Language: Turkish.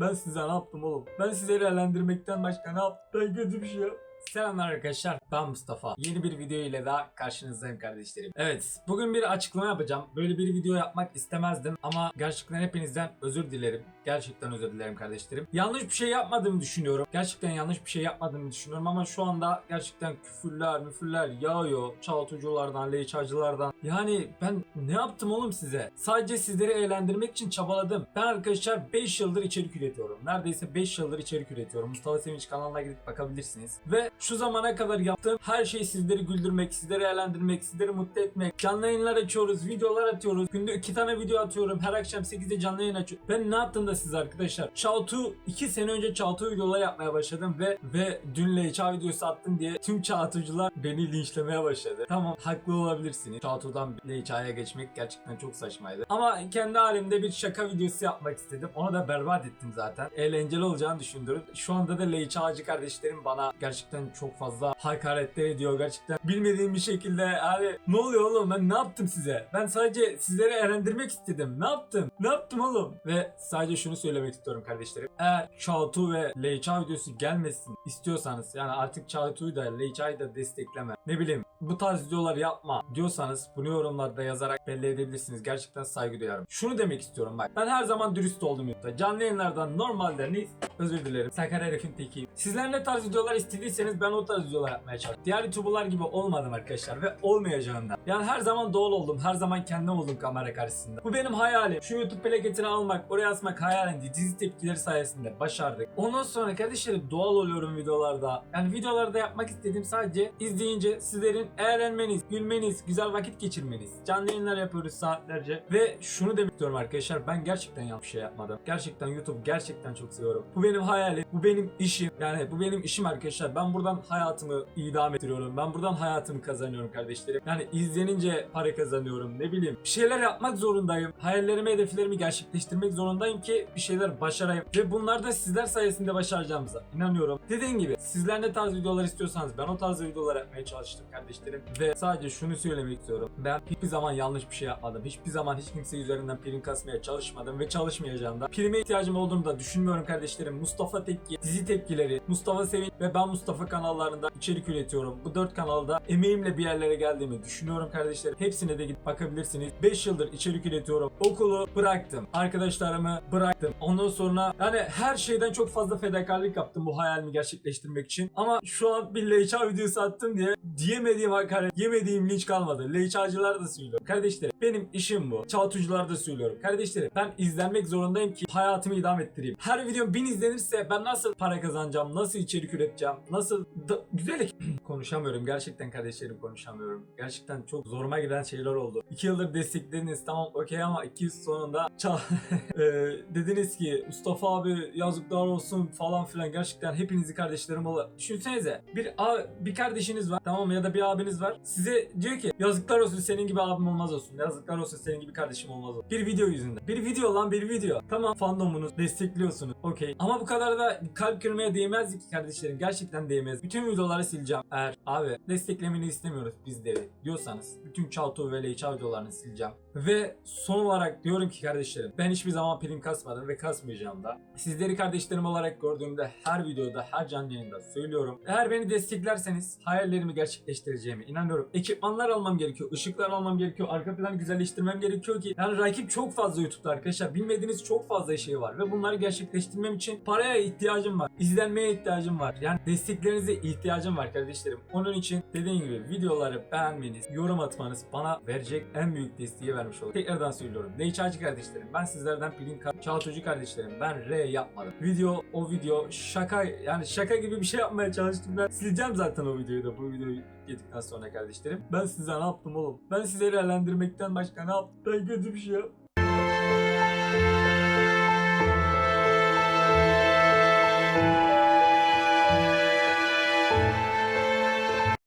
Ben size ne yaptım oğlum? Ben sizi eğlendirmekten başka ne yaptım? Ben kötü bir şey yap. Selamlar arkadaşlar ben Mustafa. Yeni bir video ile daha karşınızdayım kardeşlerim. Evet bugün bir açıklama yapacağım. Böyle bir video yapmak istemezdim ama gerçekten hepinizden özür dilerim. Gerçekten özür dilerim kardeşlerim. Yanlış bir şey yapmadığımı düşünüyorum. Gerçekten yanlış bir şey yapmadığımı düşünüyorum ama şu anda gerçekten küfürler müfürler yağıyor. Çaltuculardan, leyçacılardan. Yani ben ne yaptım oğlum size? Sadece sizleri eğlendirmek için çabaladım. Ben arkadaşlar 5 yıldır içerik üretiyorum. Neredeyse 5 yıldır içerik üretiyorum. Mustafa Sevinç kanalına gidip bakabilirsiniz. Ve şu zamana kadar yaptığım her şey sizleri güldürmek, sizleri eğlendirmek, sizleri mutlu etmek. Canlı yayınlar açıyoruz, videolar atıyoruz. Günde 2 tane video atıyorum. Her akşam 8'de canlı yayın açıyorum. Ben ne yaptım da siz arkadaşlar? Çağtu 2 sene önce Çağtu videolar yapmaya başladım ve ve dün Leyça videosu attım diye tüm Çağtucular beni linçlemeye başladı. Tamam haklı olabilirsiniz. Çağtu'dan Leyça'ya geçmek gerçekten çok saçmaydı. Ama kendi halimde bir şaka videosu yapmak istedim. Onu da berbat ettim zaten. Eğlenceli olacağını düşündüm. Şu anda da Leyçacı kardeşlerim bana gerçekten çok fazla hakaretler ediyor. Gerçekten bilmediğim bir şekilde yani ne oluyor oğlum ben ne yaptım size? Ben sadece sizleri eğlendirmek istedim. Ne yaptım? Ne yaptım oğlum? Ve sadece şunu söylemek istiyorum kardeşlerim. Eğer Çağtu ve Leyça videosu gelmesin istiyorsanız yani artık Çağtu'yu da Leyça'yı da destekleme. Ne bileyim bu tarz videolar yapma diyorsanız bunu yorumlarda yazarak belli edebilirsiniz. Gerçekten saygı duyarım. Şunu demek istiyorum bak. Ben her zaman dürüst oldum YouTube'da. Canlı yayınlardan normalde ne özür dilerim. Sakar herifin tekiyim. Sizler ne tarz videolar istediyseniz ben o tarz videolar yapmaya çalıştım. Diğer YouTuber'lar gibi olmadım arkadaşlar ve olmayacağım da. Yani her zaman doğal oldum. Her zaman kendim oldum kamera karşısında. Bu benim hayalim. Şu YouTube plaketini almak, oraya asmak hayalimdi. Dizi tepkileri sayesinde başardık. Ondan sonra kardeşlerim doğal oluyorum videolarda. Yani videolarda yapmak istediğim sadece izleyince sizlerin eğlenmeniz, gülmeniz, güzel vakit geçirmeniz. Canlı yayınlar yapıyoruz saatlerce. Ve şunu demek istiyorum arkadaşlar. Ben gerçekten yanlış şey yapmadım. Gerçekten YouTube gerçekten çok seviyorum. Bu benim hayalim. Bu benim işim. Yani bu benim işim arkadaşlar. Ben buradan hayatımı idam ettiriyorum. Ben buradan hayatımı kazanıyorum kardeşlerim. Yani izlenince para kazanıyorum. Ne bileyim. Bir şeyler yapmak zorundayım. Hayallerimi, hedeflerimi gerçekleştirmek zorundayım ki bir şeyler başarayım. Ve bunlar da sizler sayesinde başaracağımıza inanıyorum. Dediğim gibi sizler ne tarz videolar istiyorsanız ben o tarz videolar yapmaya çalıştım kardeşlerim. Ve sadece şunu söylemek istiyorum. Ben hiçbir zaman yanlış bir şey yapmadım. Hiçbir zaman hiç kimse üzerinden prim kasmaya çalışmadım ve çalışmayacağım da. Prime ihtiyacım olduğunu da düşünmüyorum kardeşlerim. Mustafa Tepki, dizi tepkileri, Mustafa Sevinç ve ben Mustafa kanallarında içerik üretiyorum. Bu dört kanalda emeğimle bir yerlere geldiğimi düşünüyorum kardeşlerim. Hepsine de gidip bakabilirsiniz. 5 yıldır içerik üretiyorum. Okulu bıraktım. Arkadaşlarımı bıraktım. Ondan sonra yani her şeyden çok fazla fedakarlık yaptım bu hayalimi gerçekleştirmek için. Ama şu an bir Leyça videosu attım diye diyemediğim hakaret, yemediğim linç kalmadı. Leyçacılar da söylüyorum. Kardeşlerim benim işim bu. Çağtucular da söylüyorum. Kardeşlerim ben izlenmek zorundayım ki hayatımı idam ettireyim. Her videom 1000 izlenirse ben nasıl para kazanacağım? Nasıl içerik üreteceğim? Nasıl da- güzel konuşamıyorum. Gerçekten kardeşlerim konuşamıyorum. Gerçekten çok zoruma giden şeyler oldu. 2 yıldır desteklediniz tamam okey ama 2 yıl sonunda ça- Eee, dediniz ki Mustafa abi yazıklar olsun falan filan gerçekten hepinizi kardeşlerim olarak düşünsenize bir a- bir kardeşiniz var tamam ya da bir abiniz var size diyor ki yazıklar olsun senin gibi abim olmaz olsun yazıklar olsun senin gibi kardeşim olmaz bir video yüzünden. Bir video lan bir video. Tamam fandomunuz destekliyorsunuz. Okey. Ama bu kadar da kalp kırmaya değmez ki kardeşlerim. Gerçekten değmez. Bütün videoları sileceğim. Eğer abi desteklemeni istemiyoruz bizleri diyorsanız bütün Çaltu ve Leyça videolarını sileceğim. Ve son olarak diyorum ki kardeşlerim ben hiçbir zaman prim kasmadım ve kasmayacağım da. Sizleri kardeşlerim olarak gördüğümde her videoda her canlı yayında söylüyorum. Eğer beni desteklerseniz hayallerimi gerçekleştireceğime inanıyorum. Ekipmanlar almam gerekiyor, ışıklar almam gerekiyor, arka planı güzelleştirmem gerekiyor ki yani rakip çok fazla YouTube'da arkadaşlar. Bilmediğiniz çok fazla şey var ve bunları gerçekleştirmem için paraya ihtiyacım var. İzlenmeye ihtiyacım var. Yani desteklerinize ihtiyacım var kardeşlerim. Onun için dediğim gibi videoları beğenmeniz, yorum atmanız bana verecek en büyük desteği vermiş olur. Tekrardan söylüyorum. Leyçacı kardeşlerim ben sizlerden pilin ka- Çağatucu kardeşlerim ben R yapmadım. Video o video şaka yani şaka gibi bir şey yapmaya çalıştım ben. Sileceğim zaten o videoyu da bu videoyu yedikten sonra kardeşlerim. Ben size ne yaptım oğlum? Ben sizleri eğlendirmekten başka ne yaptım? Ben kötü bir şey yaptım.